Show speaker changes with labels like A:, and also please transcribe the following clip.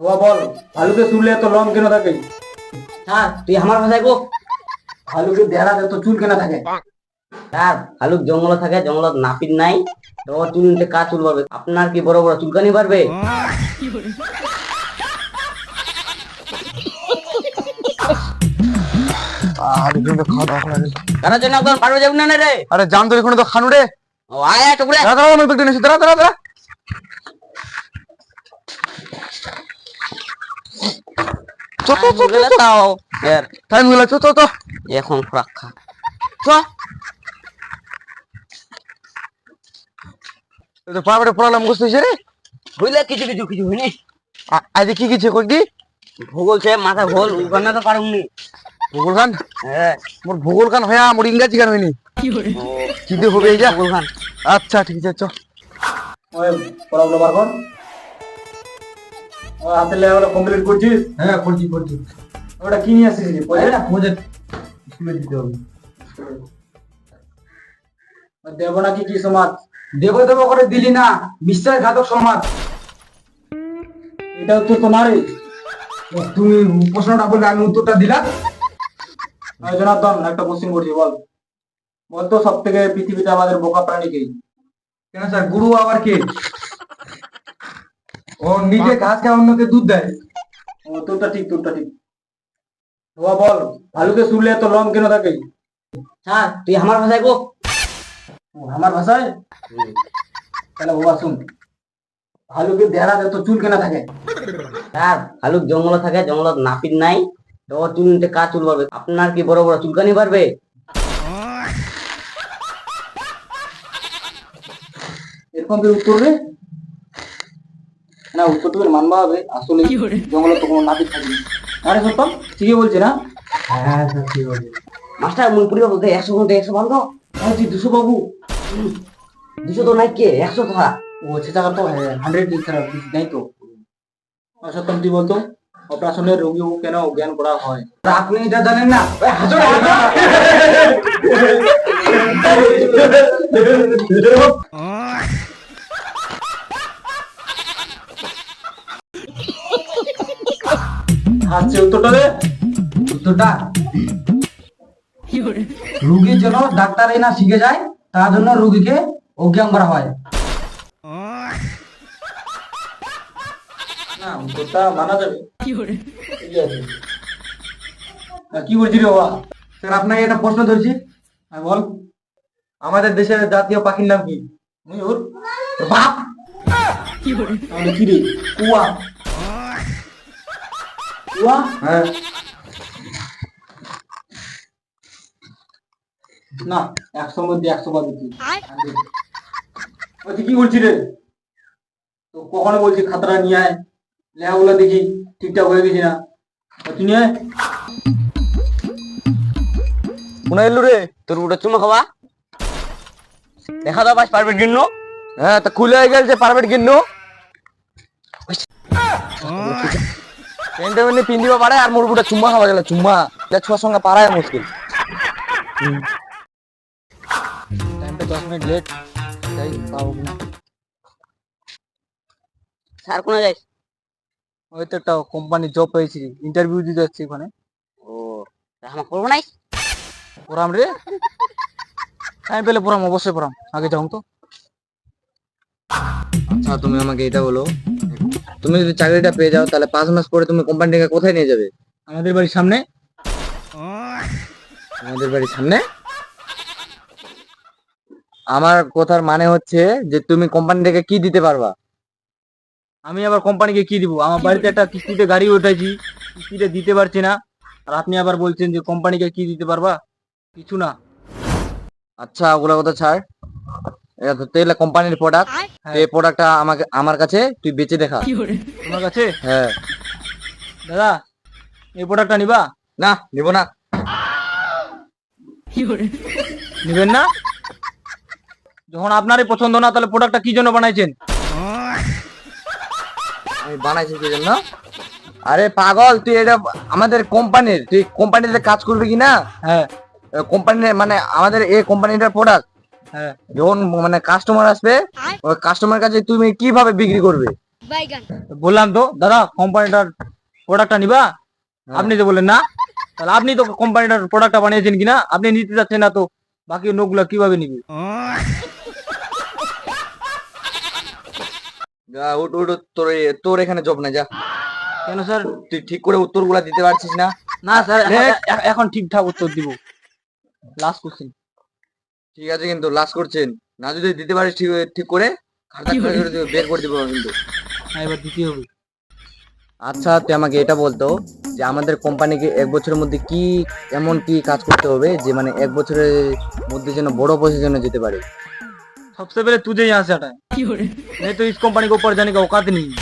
A: ও বল ভালুকে শুনলে তো লম কেন থাকে?
B: স্যার তুই আমার ভাষায় গো
A: ভালুকে দেহরা তো চুল কেন থাকে?
B: স্যার ভালুক জঙ্গল থাকে জঙ্গলত নাপিত নাই। তো চুল নিতে কাজ চুল পারবে আপনার কি বড় বড় চুলকানি পারবে কারোর জন্য একদম পারবে না রে?
C: আরে জান তো এখানে তো খানু রে।
B: ও আয় টুকরে।
C: দাঁড়া দাঁড়া দাঁড়া দাঁড়া। চো চো চো
B: তাও এর
C: টাইম গেল চো চো চো
B: এখন ফ্রাক খা
C: চো তো পাড়াপড়ে পড়ালাম বুঝতে রে।
B: বুঝলে কিছু কিছু কিছু হয়নি।
C: আজ কি কিছু কই দি
B: ভূগোল সে মাথা ভোল ওখানে তো
C: ভূগোল খান
B: হ্যাঁ।
C: মোর ভূগোল খান হয়া মোর ইংরাজি খান হয়নি। কি দিয়ে হবে এই যা
B: ভূগোল খান
C: আচ্ছা ঠিক আছে চো।
A: ওই পড়াগুলো বার কর ও হাতে লেখাগুলো কমপ্লিট করছিস?
C: হ্যাঁ করছি করছি।
A: ওটা কি নিয়ে আসছিস প্রজেক্ট
C: প্রজেক্ট স্কুলে দিতে হবে।
A: দেব নাকি কি সমাজ?
C: দেবো দেবো করে দিলি না। বিশ্বাসঘাতক সমাজ।
A: তো রে
C: তুমি প্রশ্নটা বললে আমি উত্তরটা দিলাম।
A: জনার্দন একটা কোশ্চেন করছি বল। বলতো সব থেকে পৃথিবীতে আমাদের বোকা প্রাণী কে?
C: কেন স্যার গুরু আবার কে? ও নিজে ঘাস খায় অন্যকে দুধ দেয়।
A: ও তোরটা ঠিক তোরটা ঠিক। ও বল ভালুকে শুনলে তো লম কেন থাকে?
B: স্যার তুই আমার ভাষায় গো
A: ও আমার ভাষায়? তাহলে বাবা শুন ভালুকে দেহরা তো চুল কেন থাকে।
B: স্যার ভালুক জঙ্গল থাকে জঙ্গলত নাপিত নাই। তো চুল নিতে কাজ চুল পারবে? আপনার কি বড় বড় চুলকানি পারবে?
A: এরকম কি উত্তর রে না উত্তর তো মানবা হবে আসলে জঙ্গলে তো কোনো নাপিত থাকে না। আরে সত্যম ঠিকই বলছি না?
C: হ্যাঁ ঠিক আছে
B: মাস্টার বলতে একশো একশো তো?
A: তুই দুশো বাবু।
B: দুশো তো নাই কে? একশো ধরা
A: ও তো হান্ড্রেড নাই তো। সত্যম তুই বলতো? অপারেশনের রোগী কেন জ্ঞান করা হয়?
C: আপনি এটা জানেন না?
A: আচ্ছা উত্তরটা? দে
C: উত্তরটা রুগীর জন্য ডাক্তারই না শিখে যায় তার জন্য রুগীকে অজ্ঞান করা হয়।
A: না উত্তরটা মানা যাবে। কি বলছি রে বাবা?
C: স্যার আপনাকে একটা প্রশ্ন ধরছি।
A: হ্যাঁ বল।
C: আমাদের দেশের জাতীয় পাখির নাম কি?
A: ময়ূর?
C: বাপ
A: কি রে? কুয়া।
C: হ্যাঁ
A: না একশোর মধ্যে একশো পাবি তুই। বলছি কি বলছি রে? তো কখনো বলছি খাতাটা নিয়ে আয়। লেখাগুলো দেখি ঠিকঠাক হয়ে গেছি না। তুই নিয়ে আয়।
C: কোন এলু রে?
B: তোর উঠে চুমা খাওয়া? দেখা দাও বাস পারবে জন্য
C: হ্যাঁ তা খুলে হয়ে গেছে পারবেট কিন্নু প্যান্টে মানে পিন্দিব পারে আর মোর বুটা চুম্মা খাওয়া গেল চুম্মা। এটা ছোয়ার সঙ্গে পারায় মুশকিল। টাইমটা দশ মিনিট লেট তাই পাবো না
B: স্যার কোনে যাইস?
C: ওই তো একটা কোম্পানি জব পেয়েছি ইন্টারভিউ দিতে যাচ্ছি ওখানে।
B: ও আমার করব নাই
C: পড়াম রে। টাইম পেলে পড়াম অবশ্যই পড়াম। আগে যাও তো। আচ্ছা তুমি আমাকে এটা বলো তুমি যদি চাকরিটা পেয়ে যাও তাহলে পাঁচ মাস পরে তুমি কোম্পানিটাকে কোথায় নিয়ে যাবে?
A: আমাদের বাড়ির সামনে।
C: আমাদের বাড়ির সামনে? আমার কথার মানে হচ্ছে যে তুমি কোম্পানিটাকে কি দিতে পারবা?
A: আমি আবার কোম্পানিকে কি দিব? আমার বাড়িতে একটা কিস্তিতে গাড়ি উঠেছি কিস্তিতে দিতে পারছি না। আর আপনি আবার বলছেন যে কোম্পানিকে কি দিতে পারবা? কিছু না।
C: আচ্ছা ওগুলা কথা ছাড়। এটা কোম্পানির প্রোডাক্ট এই প্রোডাক্টটা আমাকে আমার কাছে তুই বেচে দেখা।
A: তোমার কাছে?
C: হ্যাঁ।
A: দাদা এই প্রোডাক্টটা নিবা?
C: না নিব না।
A: নিবেন না? যখন আপনারই পছন্দ না তাহলে প্রোডাক্টটা কি জন্য বানাইছেন?
C: আমি বানাইছি কি জন্য? আরে পাগল তুই এটা আমাদের কোম্পানির তুই কোম্পানিতে কাজ করবি কি না?
A: হ্যাঁ।
C: কোম্পানির মানে আমাদের এই কোম্পানিটার প্রোডাক্ট যখন মানে কাস্টমার আসবে ওই কাস্টমার কাছে তুমি কীভাবে বিক্রি করবে?
A: বললাম তো দাদা কোম্পানিটার প্রোডাক্টটা নিবা। আপনি তো বললেন না তাহলে আপনি তো কোম্পানিটার প্রোডাক্টটা বানিয়েছেন কিনা? আপনি নিতে যাচ্ছেন না তো বাকি লোকগুলো কীভাবে নিবে?
C: যা উঠ উঠ তোর তোর এখানে জব নাই যা।
A: কেন স্যার?
C: তুই ঠিক করে উত্তরগুলা দিতে পারছিস না?
A: না স্যার এখন- এখন ঠিকঠাক উত্তর দিব। লাস্ট কোশ্চেন
C: ঠিক আছে কিন্তু লাস্ট করছেন না যদি দিতে পারিস ঠিক ঠিক করে খাতা করে করে দিবো, বের করে দিব কিন্তু
A: হ্যাঁ এবার দিতে হবে
C: আচ্ছা তুই আমাকে এটা বলতো যে আমাদের কোম্পানিকে এক বছরের মধ্যে কি এমন কি কাজ করতে হবে যে মানে এক বছরের মধ্যে যেন বড় পজিশনে যেতে পারে
A: सबसे पहले तुझे यहाँ से हटाए नहीं तो इस कंपनी को ऊपर जाने का औकात नहीं है